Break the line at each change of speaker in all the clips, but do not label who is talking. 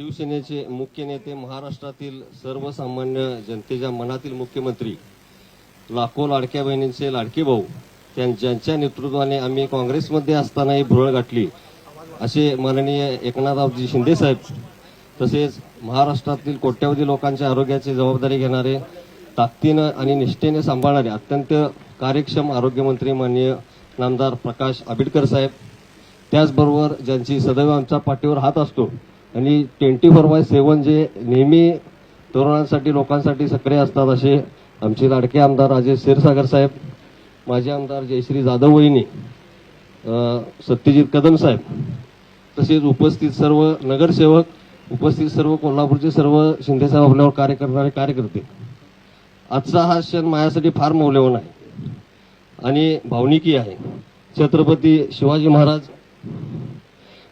शिवसेनेचे मुख्य नेते महाराष्ट्रातील सर्वसामान्य जनतेच्या मनातील मुख्यमंत्री लाखो लाडक्या बहिणींचे लाडके भाऊ त्यां- ज्यांच्या नेतृत्वाने आम्ही काँग्रेसमध्ये असतानाही भुरळ गाठली असे माननीय एकनाथरावजी शिंदेसाहेब तसेच महाराष्ट्रातील कोट्यावधी लोकांच्या आरोग्याची जबाबदारी घेणारे ताकदीनं आणि निष्ठेने सांभाळणारे अत्यंत कार्यक्षम आरोग्यमंत्री माननीय नामदार प्रकाश आंबेडकर साहेब त्याचबरोबर ज्यांची सदैव आमच्या पाठीवर हात असतो आणि twenty four by seven J नेहमी तरुणांसाठी लोकांसाठी सक्रिय असतात असे आमचे लाडके आमदार राजेश क्षीरसागर साहेब माजी आमदार जयश्री जाधव वहिनी सत्यजित कदम साहेब तसेच उपस्थित सर्व नगरसेवक उपस्थित सर्व कोल्हापूरचे सर्व शिंदेसाहेब आपल्यावर कार्य करणारे कार्यकर्ते. आजचा हा क्षण माझ्यासाठी फार मौल्यवान आहे आणि भावनिकी आहे. छत्रपती शिवाजी महाराज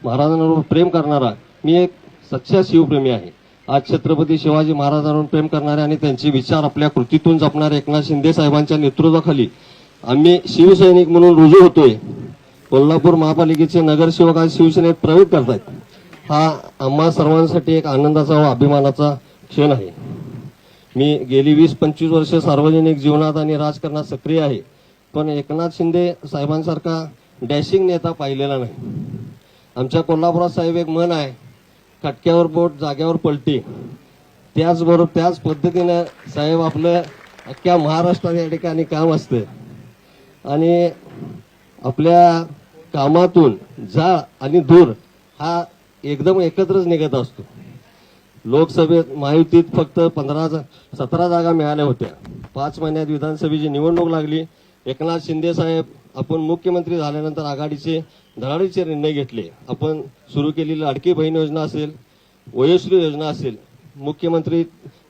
महाराजांवर प्रेम करणारा मी एक सच्चा शिवप्रेमी आहे. आज छत्रपती शिवाजी महाराजांवर प्रेम करणारे आणि त्यांचे विचार आपल्या कृतीतून जपणारे एकनाथ शिंदे साहेबांच्या नेतृत्वाखाली आम्ही शिवसैनिक म्हणून रुजू होतोय. कोल्हापूर महापालिकेचे नगरसेवक आज शिवसेनेत प्रवेश करतायत. हा आम्हा सर्वांसाठी एक आनंदाचा व अभिमानाचा क्षण आहे. मी गेली वीस पंचवीस वर्ष सार्वजनिक जीवनात आणि राजकारणात सक्रिय आहे. पण एकनाथ शिंदे साहेबांसारखा डॅशिंग नेता पाहिलेला नाही. आमच्या कोल्हापुरात साहेब एक मन आहे खटक्यावर बोट जाग्यावर पलटी. त्याचबरोबर त्याच पद्धतीनं साहेब आपलं अख्ख्या महाराष्ट्रात या ठिकाणी काम असतं. आणि आपल्या कामातून जा आणि दूर हा एकदम एकत्रच निघत असतो. लोकसभेत महायुतीत फक्त पंधरा सतरा जागा मिळाल्या होत्या. पाच महिन्यात विधानसभेची निवडणूक लागली. एकनाथ शिंदे साहेब आपण मुख्यमंत्री झाल्यानंतर आघाडीचे धडाडीचे निर्णय घेतले. आपण सुरू केलेली लाडकी बहीण योजना असेल वयोश्री योजना असेल मुख्यमंत्री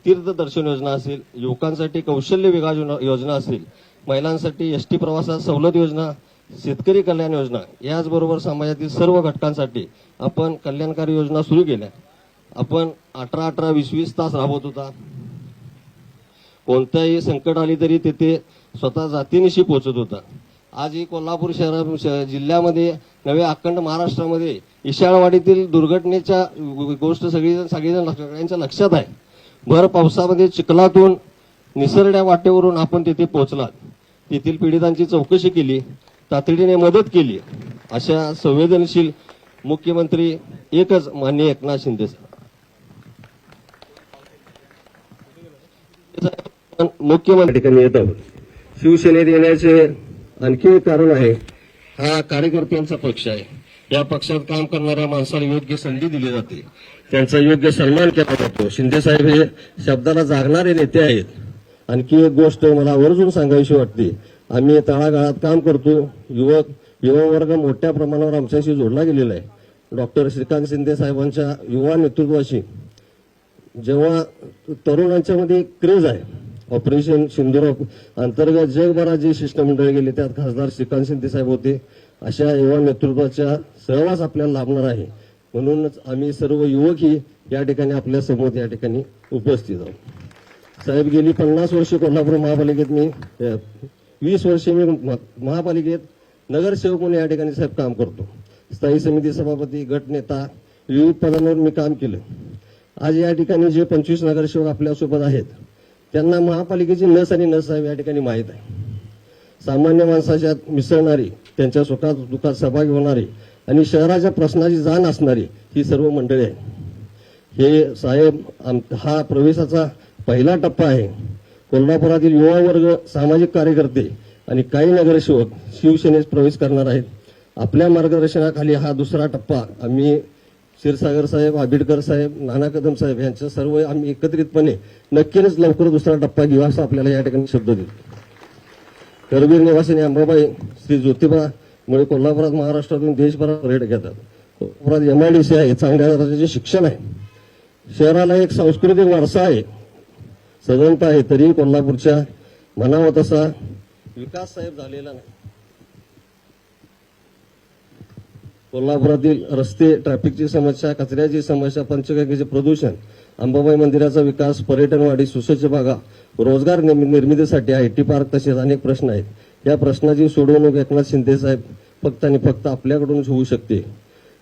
तीर्थदर्शन योजना असेल युवकांसाठी कौशल्य विकास योजना- असेल महिलांसाठी एस टी प्रवासात सवलत योजना शेतकरी कल्याण योजना याचबरोबर समाजातील सर्व घटकांसाठी आपण कल्याणकारी योजना सुरू केल्या. आपण अठरा अठरा वीस वीस तास राबवत होता. कोणत्याही संकट आली तरी तेथे स्वतः जातीनिशी पोहोचत होता. आज ही कोल्हापूर शहरा जिल्ह्यामध्ये नव्या अखंड महाराष्ट्रामध्ये ईशाळवाडीतील दुर्घटनेच्या गोष्ट सगळीजण सगळीजण लक्ष- सगळ्यांच्या लक्षात आहे. भर पावसामध्ये चिखलातून निसरड्या वाटेवरून आपण तिथे पोहोचलात. तेथील पीडितांची चौकशी केली तातडीने मदत केली. अशा संवेदनशील मुख्यमंत्री एकच मान्य एकनाथ शिंदे मुख्यमंत्री ठिकाणी शिवसेनेत येण्याचे आणखी एक कारण आहे. हा कार्यकर्त्यांचा पक्ष आहे. या पक्षात काम करणाऱ्या माणसाला योग्य संधी दिली जाते. त्यांचा योग्य सन्मान केला जातो. शिंदे साहेब हे शब्दाला जागणारे नेते आहेत. आणखी एक गोष्ट मला आवर्जून सांगावीशी वाटते. आम्ही तळागाळात काम करतो. युवक युवा वर्ग मोठ्या प्रमाणावर आमच्याशी जोडला गेलेला आहे. डॉक्टर श्रीकांत शिंदे साहेबांच्या युवा नेतृत्वाशी. जेव्हा तरुणांच्यामध्ये क्रेज आहे ऑपरेशन सिंदूर अंतर्गत जगभरात जी शिष्टमंडळ गेले त्यात खासदार श्रीकांत शिंदे साहेब होते. अशा युवा नेतृत्वाच्या सहवास आपल्याला लाभणार आहे. म्हणूनच आम्ही सर्व युवकही या ठिकाणी आपल्यासमोर या ठिकाणी उपस्थित आहोत. साहेब गेली पन्नास वर्ष कोल्हापूर महापालिकेत मी वीस वर्षे मी महापालिकेत नगरसेवक म्हणून या ठिकाणी साहेब काम करतो. स्थायी समिती सभापती गटनेता विविध पदांवर मी काम केलं. आज या ठिकाणी जे पंचवीस नगरसेवक आपल्यासोबत आहेत त्यांना महापालिकेची नस आणि नस या ठिकाणी माहीत आहे. सामान्य माणसाच्या मिसळणारी त्यांच्या सुखात दुःखात सहभागी होणारी आणि शहराच्या प्रश्नाची जाण असणारी ही सर्व मंडळी आहे हे साहेब आम- हा प्रवेशाचा पहिला टप्पा आहे. कोल्हापुरातील युवा वर्ग सामाजिक कार्यकर्ते आणि काही नगरसेवक शिवसेनेत प्रवेश करणार आहेत. आपल्या मार्गदर्शनाखाली हा दुसरा टप्पा आम्ही क्षीरसागर साहेब आबिडकर साहेब नाना कदम साहेब यांच्या सर्व आम्ही एकत्रितपणे नक्कीच लवकर दुसरा टप्पा घेऊ असं आपल्याला या ठिकाणी शब्द देतो करवीर निवासिनी अंबाबाई श्री ज्योतिबा मुळे कोल्हापुरात महाराष्ट्रातून देशभरात पर्यटक येतात. कोल्हापुरात सी आहे चांगल्या दर्जाचे शिक्षण आहे. शहराला एक सांस्कृतिक वारसा आहे. सजनता आहे तरी कोल्हापूरच्या म्हणावा तसा विकास साहेब झालेला नाही. कोल्हापुरातील रस्ते ट्रॅफिकची समस्या कचऱ्याची समस्या पंचगंगेचे प्रदूषण अंबाबाई मंदिराचा विकास पर्यटनवाडी सुसज्ज भागा रोजगार निर्मितीसाठी आय टी पार्क तसेच अनेक प्रश्न आहेत. या प्रश्नाची सोडवणूक एकनाथ शिंदे साहेब फक्त आणि फक्त आपल्याकडूनच होऊ शकते.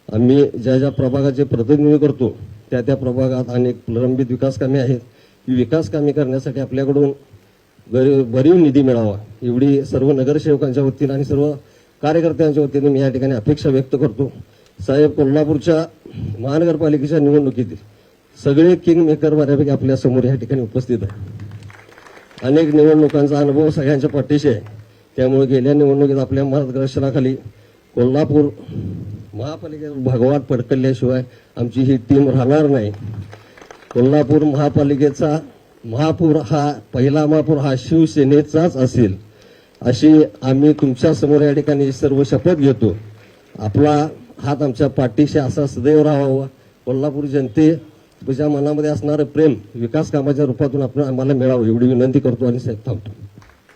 आम्ही ज्या ज्या प्रभागाचे प्रतिनिधित्व करतो त्या त्या प्रभागात अनेक प्रलंबित विकास कामे आहेत. ही विकास कामे करण्यासाठी आपल्याकडून भरीव निधी मिळावा. एवढी सर्व नगरसेवकांच्या वतीनं आणि सर्व कार्यकर्त्यांच्या वतीने मी या ठिकाणी अपेक्षा व्यक्त करतो. साहेब कोल्हापूरच्या महानगरपालिकेच्या निवडणुकीत सगळे किंग मेकर बऱ्यापैकी आपल्यासमोर या ठिकाणी उपस्थित आहे अनेक निवडणुकांचा अनुभव सगळ्यांच्या पाठीशी आहे. त्यामुळे गेल्या निवडणुकीत आपल्या मार्गदर्शनाखाली कोल्हापूर महापालिकेत भगवान पडकल्याशिवाय आमची ही टीम राहणार नाही. कोल्हापूर महापालिकेचा महापूर हा पहिला महापूर हा शिवसेनेचाच असेल. अशी आम्ही तुमच्यासमोर या ठिकाणी सर्व शपथ घेतो. आपला हात आमच्या पाठीशी असा सदैव राहावा. कोल्हापूर जनते तुझ्या मनामध्ये असणारं प्रेम विकास कामाच्या रूपातून आपण आम्हाला मिळावं एवढी विनंती करतो आणि थांबतो.